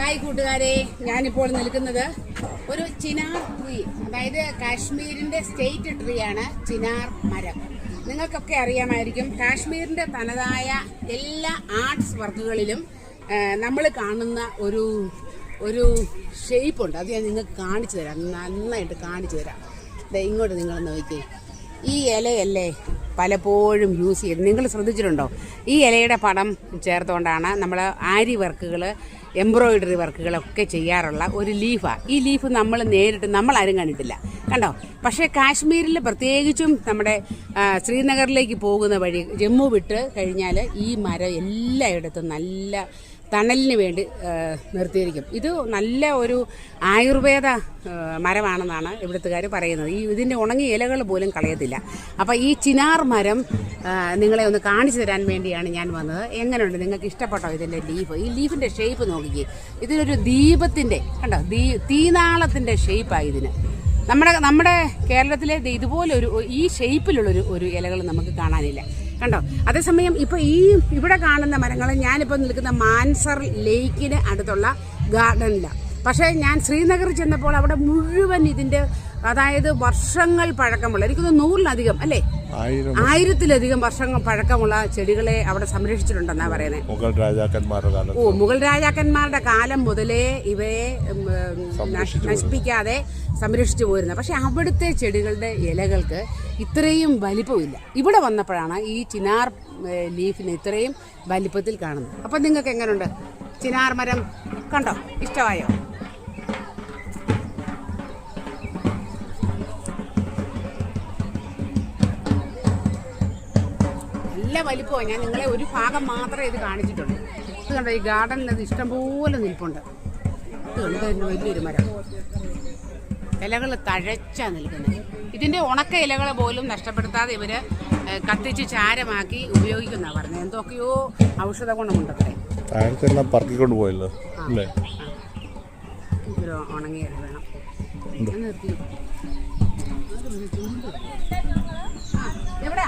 Hi കൂട്ടുകാരെ ഞാനിപ്പോൾ നിൽക്കുന്നത് ഒരു ചിനാർ ട്രീ അതായത് കാശ്മീരിന്റെ സ്റ്റേറ്റ് ട്രീ ആണ് ചിനാർ മരം. നിങ്ങൾക്കൊക്കെ അറിയാമായിരിക്കും കാശ്മീരിന്റെ തനതായ എല്ലാ ആർട്സ് വർക്കുകളിലും നമ്മൾ കാണുന്ന ഒരു ഒരു ഷേപ്പുണ്ട്. അത് ഞാൻ നിങ്ങൾക്ക് കാണിച്ചു തരാം നന്നായിട്ട് കാണിച്ചു തരാം. ഇങ്ങോട്ട് നിങ്ങൾ നോക്കി ഈ ഇലയല്ലേ? പലപ്പോഴും യൂസ് ചെയ്ത് നിങ്ങൾ ശ്രദ്ധിച്ചിട്ടുണ്ടോ? ഈ ഇലയുടെ പടം ചേർത്തുകൊണ്ടാണ് നമ്മൾ ആരി വർക്കുകൾ എംബ്രോയിഡറി വർക്കുകളൊക്കെ ചെയ്യാറുള്ള ഒരു ലീഫാണ് ഈ ലീഫ് നമ്മൾ നേരിട്ട് നമ്മൾ ആരും കണ്ടിട്ടില്ല. കണ്ടോ? പക്ഷേ കാശ്മീരിൽ പ്രത്യേകിച്ചും നമ്മുടെ ശ്രീനഗറിലേക്ക് പോകുന്ന വഴി ജമ്മു വിട്ട് കഴിഞ്ഞാൽ ഈ മരം എല്ലായിടത്തും നല്ല തണലിന് വേണ്ടി നിർത്തിയിരിക്കും. ഇത് നല്ല ഒരു ആയുർവേദ മരമാണെന്നാണ് ഇവിടുത്തുകാർ പറയുന്നത്. ഈ ഇതിന്റെ ഉണങ്ങിയ ഇലകൾ പോലും കളയത്തില്ല. അപ്പോൾ ഈ ചിനാർ മരം നിങ്ങളെ ഒന്ന് കാണിച്ചു തരാൻ വേണ്ടിയാണ് ഞാൻ വന്നത്. എങ്ങനെയുണ്ട്? നിങ്ങൾക്ക് ഇഷ്ടപ്പെട്ടോ ഇതിന്റെ ലീഫ്? ഈ ലീഫിന്റെ ഷേപ്പ് നോക്കിക്കേ. ഇതിനൊരു ദീപത്തിന്റെ കണ്ടോ? ദീ തീനാളത്തിന്റെ ഷേപ്പാണ് ഇതിന്. നമ്മുടെ നമ്മുടെ കേരളത്തിലെ ഇതുപോലൊരു ഇതുപോലെ ഈ ഷേപ്പിലുള്ളൊരു ഒരു ഇലകൾ നമുക്ക് കാണാനില്ല. കണ്ടോ? അതേസമയം ഇപ്പൊ ഈ ഇവിടെ കാണുന്ന മരങ്ങൾ ഞാനിപ്പോൾ നിൽക്കുന്ന മാൻസർ ലേക്കിന് അടുത്തുള്ള ഗാർഡനിലാണ് പക്ഷേ ഞാൻ ശ്രീനഗർ ചെന്നപ്പോൾ അവിടെ മുഴുവൻ ഇതിന്റെ അതായത് വർഷങ്ങൾ പഴക്കമുള്ള എനിക്കൊന്ന് നൂറിലധികം അല്ലേ? ആയിരം ആയിരത്തിലധികം വർഷങ്ങൾ പഴക്കമുള്ള ചെടികളെ അവിടെ സംരക്ഷിച്ചിട്ടുണ്ടെന്നാ പറയുന്നത് മുഗൾ രാജാക്കന്മാരുടെ ഓ മുഗൾ രാജാക്കന്മാരുടെ കാലം മുതലേ ഇവയെ നശിപ്പിക്കാതെ സംരക്ഷിച്ചു പോയിരുന്നത് പക്ഷെ അവിടുത്തെ ചെടികളുടെ ഇലകൾക്ക് ഇത്രയും വലിപ്പമില്ല. ഇവിടെ വന്നപ്പോഴാണ് ഈ ചിനാർ ലീഫിന് ഇത്രയും വലിപ്പത്തിൽ കാണുന്നത്. അപ്പം നിങ്ങൾക്ക് എങ്ങനെയുണ്ട് ചിനാർ മരം കണ്ടോ? ഇഷ്ടമായോ? നല്ല വലിപ്പമാണ് ഞാൻ നിങ്ങളെ ഒരു ഭാഗം മാത്രമേ ഇത് കാണിച്ചിട്ടുള്ളൂ. ഇത് കണ്ടോ ഈ ഗാർഡനിൽ അത് ഇഷ്ടംപോലെ നിൽപ്പുണ്ട്. ഇത് കണ്ടു ഇതിന് വലിയൊരു മരം. ഇലകൾ തഴച്ചാണ് നിൽക്കുന്നത്. ഇതിന്റെ ഉണക്ക ഇലകൾ പോലും നഷ്ടപ്പെടുത്താതെ ഇവർ കത്തിച്ച് ചാരമാക്കി ഉപയോഗിക്കുന്ന പറഞ്ഞത്. എന്തൊക്കെയോ ഔഷധ ഗുണമുണ്ടത്രേ താഴത്തെല്ലാം പറക്കിക്കൊണ്ട് പോയല്ലോ അല്ലേ? വേണം. നിർത്തി.